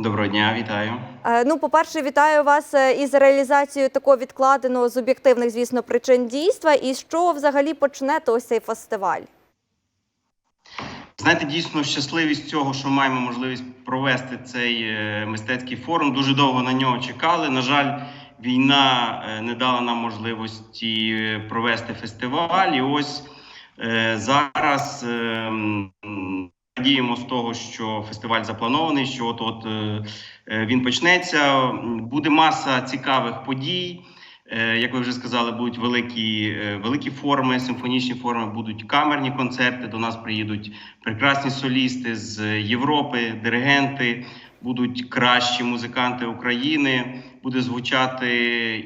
Доброго дня, вітаю. Е, Ну, по-перше, вітаю вас е, із реалізацією такого відкладеного з об'єктивних, звісно, причин дійства. І що взагалі почнете ось цей фестиваль? Знаєте, дійсно щасливі з цього, що маємо можливість провести цей е, мистецький форум. Дуже довго на нього чекали. На жаль, війна не дала нам можливості провести фестиваль. І ось зараз радіємо з того, що фестиваль запланований, що от от е, е, він почнеться. Буде маса цікавих подій. Е, Як ви вже сказали, будуть великі, великі форми, симфонічні форми, будуть камерні концерти. До нас приїдуть прекрасні солісти з Європи, диригенти, будуть кращі музиканти України. Буде звучати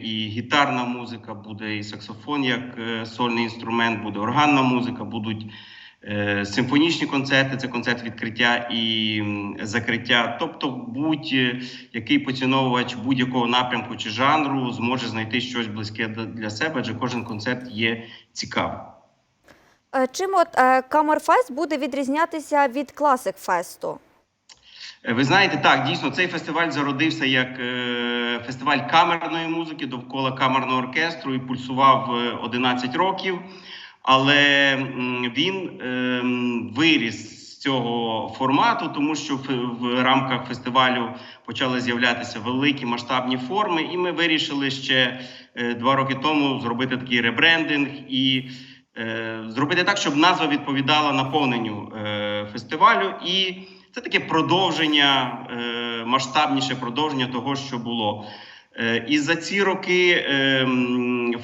і гітарна музика, буде і саксофон як сольний інструмент, буде органна музика, будуть симфонічні концерти, це концерт відкриття і закриття. Тобто, будь-який поціновувач будь-якого напрямку чи жанру зможе знайти щось близьке для себе, адже кожен концерт є цікавим. Е, Чим от е, Камерфест буде відрізнятися від Класик Фесту? Е, Ви знаєте, так дійсно цей фестиваль зародився як е, фестиваль камерної музики довкола камерного оркестру і пульсував е, 11 років. Але він ем, виріс з цього формату, тому що в, рамках фестивалю почали з'являтися великі масштабні форми, і ми вирішили ще е, два роки тому зробити такий ребрендинг і е, зробити так, щоб назва відповідала наповненню е, фестивалю. І це таке продовження, масштабніше продовження того, що було. І за ці роки е,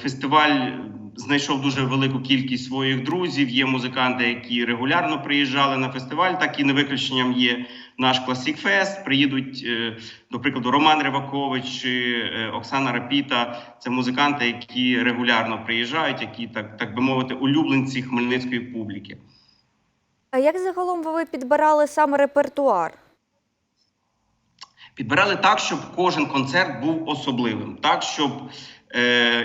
фестиваль знайшов дуже велику кількість своїх друзів. Є музиканти, які регулярно приїжджали на фестиваль, так і не виключенням є наш Classic Fest. Приїдуть, е, до прикладу, Роман Ривакович чи е, Оксана Рапіта. Це музиканти, які регулярно приїжджають, які так, так би мовити, улюбленці хмельницької публіки. А як загалом ви підбирали саме репертуар? Підбирали так, щоб кожен концерт був особливим, так щоб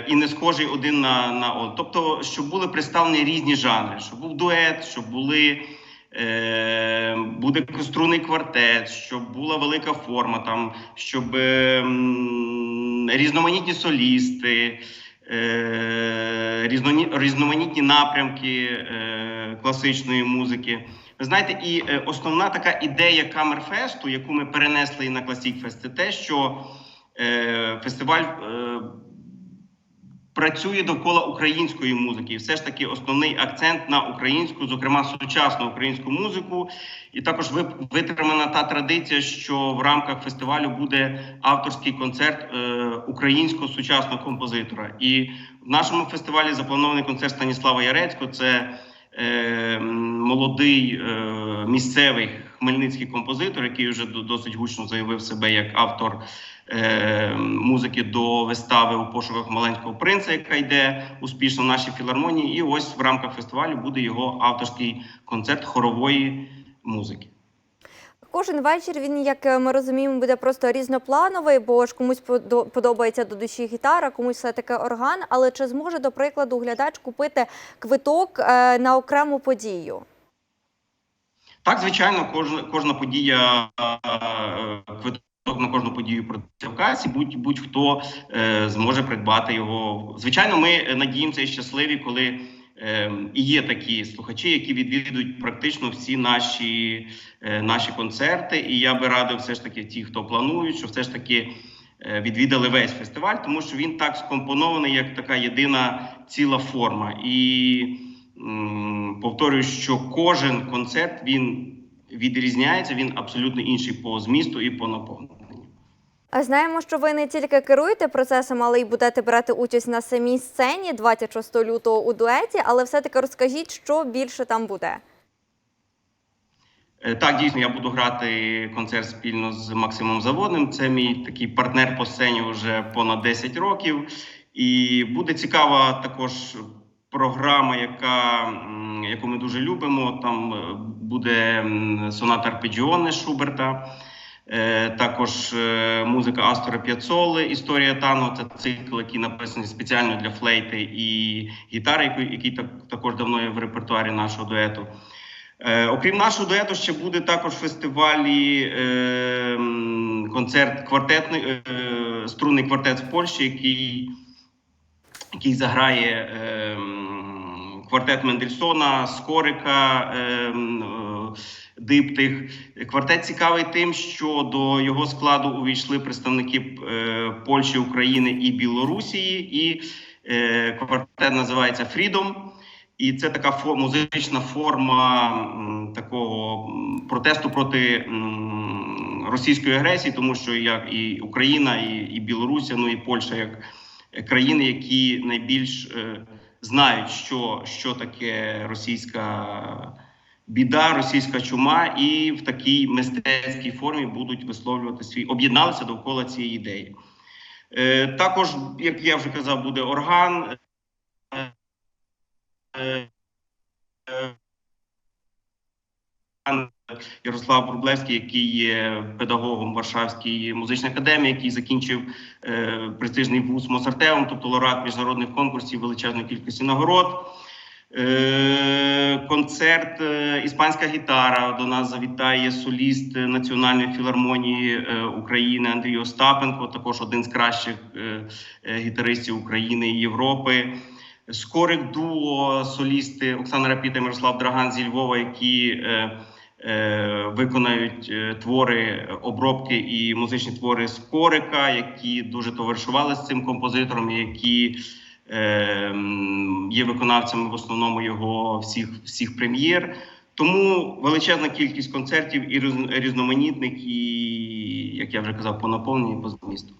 і не схожий один на, на один. Тобто, щоб були представлені різні жанри, щоб був дует, щоб були. Е, буде струнний квартет, щоб була велика форма, там, щоб е, різноманітні солісти, е, різноманітні напрямки е, класичної музики. Ви знаєте, і е, основна така ідея Камерфесту, яку ми перенесли на Classic Fest, це те, що е, фестиваль е, працює довкола української музики. І все ж таки основний акцент на українську, зокрема сучасну українську музику. І також ви- витримана та традиція, що в рамках фестивалю буде авторський концерт е, українського сучасного композитора. І в нашому фестивалі запланований концерт Станіслава Ярецького. Це молодий е, місцевий хмельницький композитор, який вже до- досить гучно заявив себе як автор е, музики до вистави у пошуках маленького принца, яка йде успішно в нашій філармонії. І ось в рамках фестивалю буде його авторський концерт хорової музики. Кожен вечір він, як е, ми розуміємо, буде просто різноплановий, бо ж комусь подобається до душі гітара, комусь все таки орган. Але чи зможе, до прикладу, глядач купити квиток е, на окрему подію? Так, звичайно, кожна, кожна подія е, квиток на кожну подію продається в касі. Будь будь-хто е, зможе придбати його. Звичайно, ми надіємося і щасливі, коли і є такі слухачі, які відвідують практично всі наші, е, наші концерти. І я би радив все ж таки ті, хто планують, що все ж таки. е, Відвідали весь фестиваль, тому що він так скомпонований, як така єдина ціла форма. І повторюю, що кожен концерт він відрізняється, він абсолютно інший по змісту і по наповненню. А Знаємо, що ви не тільки керуєте процесом, але й будете брати участь на самій сцені 26 лютого у дуеті. Але все-таки розкажіть, що більше там буде. Е, Так, дійсно, я буду грати концерт спільно з Максимом Заводним. Це мій такий партнер по сцені вже понад 10 років. І буде цікава також програма, яка, яку ми дуже любимо. Там е, буде соната арпеджіоне Шуберта. Е, Також е, музика Астора П'яцоли, історія танго. Це цикл, який написаний спеціально для флейти і гітари, який, також давно є в репертуарі нашого дуету. Е, окрім нашого дуету, ще буде також фестивалі концерт квартетний струнний квартет з Польщі, який, який заграє квартет Мендельсона, Скорика. Диптих квартет цікавий тим, що до його складу увійшли представники е, Польщі, України і Білорусії, і е, квартет називається Freedom. І це така музична форма такого протесту проти російської агресії, тому що як і Україна, і, і Білорусія, ну і Польща, як е, країни, які найбільш знають, що, що таке російська біда, російська чума, і в такій мистецькій формі будуть висловлювати свій об'єдналися довкола цієї ідеї. Е, також, як я вже казав, буде орган. Е, е, Ярослав Рублевський, який є педагогом Варшавської музичної академії, який закінчив е, престижний вуз Мосартеум, тобто лауреат міжнародних конкурсів величезної кількості нагород. Е, концерт е, Іспанська гітара. До нас завітає соліст Національної філармонії е, України Андрій Остапенко, також один з кращих гітаристів України і Європи. Скорик дуо, солісти Оксана Рапіта і Мирослав Драган зі Львова, які виконають твори, обробки і музичні твори Скорика, які дуже товаришували з цим композитором, які є виконавцями в основному його всіх, всіх прем'єр. Тому величезна кількість концертів і різ- різноманітних, і як я вже казав, по наповненні і по змісту.